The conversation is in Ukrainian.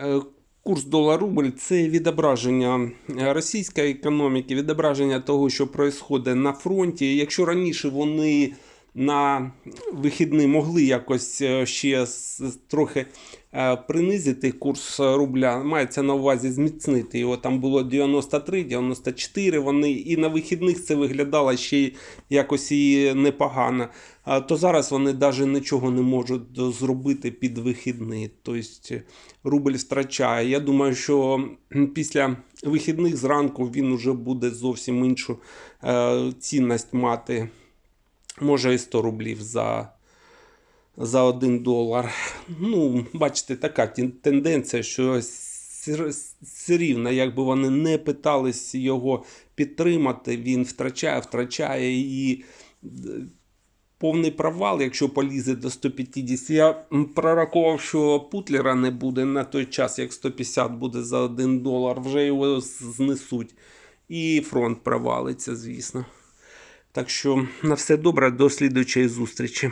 Е, Курс долар-рубль це відображення е, російської економіки, відображення того, що відбувається на фронті. Якщо раніше вони на вихідні могли якось е, ще трохи принизити курс рубля, мається на увазі зміцнити його. Там було 93, 94. Вони і на вихідних це виглядало ще якось і непогано. То зараз вони навіть нічого не можуть зробити під вихідні. Тобто рубль втрачає. Я думаю, що після вихідних зранку він вже буде зовсім іншу е, цінність мати. Може і 100 рублів за, за 1 долар. Ну, бачите, така тенденція, що все рівно, якби вони не питались його підтримати, він втрачає, втрачає і е, повний провал, якщо полізе до 150. Я прорахував, що Путлера не буде на той час, як 150 буде за 1 долар, вже його знесуть. І фронт провалиться, звісно. Так що на все добре, до слідуючої зустрічі.